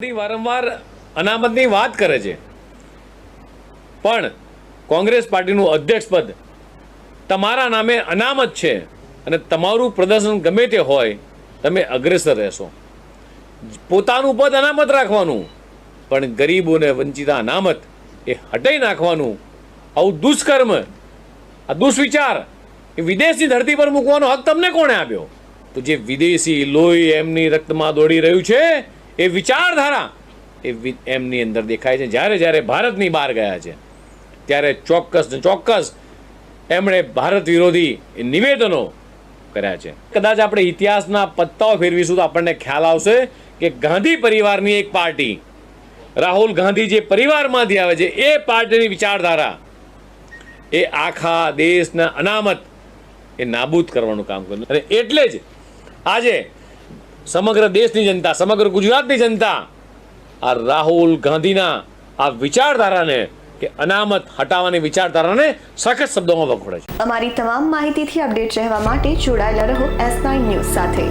વારંવાર અનામતની વાત કરે છે. પણ કોંગ્રેસ પાર્ટીનું અધ્યક્ષ પદ તમારા નામે અનામત છે અને તમારું પ્રદર્શન ગમે તે હોય, તમે અગ્રેસર રહેશો. પોતાનું પદ અનામત રાખવાનું, પણ ગરીબોને વંચિતા અનામત એ હટાઈ નાખવાનું, આવું દુષ્કર્મ, આ દુષ્વિચાર એ વિદેશની ધરતી પર મૂકવાનો હક તમને કોણે આપ્યો? તો જે વિદેશી લોહી એમની રક્તમાં દોડી રહ્યું છે એ વિચારધારા એ એમની અંદર દેખાય છે. જ્યારે જ્યારે ભારતની બહાર ગયા છે, ત્યારે ચોક્કસ ચોક્કસ એમણે ભારત વિરોધી નિવેદનો કર્યા છે. કદાચ આપણે ઇતિહાસના પત્તાઓ ફેરવીશું તો આપણને ખ્યાલ આવશે કે ગાંધી પરિવારની એક પાર્ટી, રાહુલ ગાંધી જે પરિવારમાંથી આવે છે, એ પાર્ટીની વિચારધારા એ આખા દેશના અનામત એ નાબૂદ કરવાનું કામ કર્યું. અને એટલે જ આજે સમગ્ર દેશની જનતા, સમગ્ર ગુજરાતની જનતા આ રાહુલ ગાંધીના આ વિચારધારાને કે અનામત હટાવવાની વિચારધારાને સખત શબ્દોમાં વખોડે છે. અમારી તમામ માહિતીથી અપડેટ રહેવા માટે જોડાયેલા રહો એસ નાઇન ન્યૂઝ સાથે.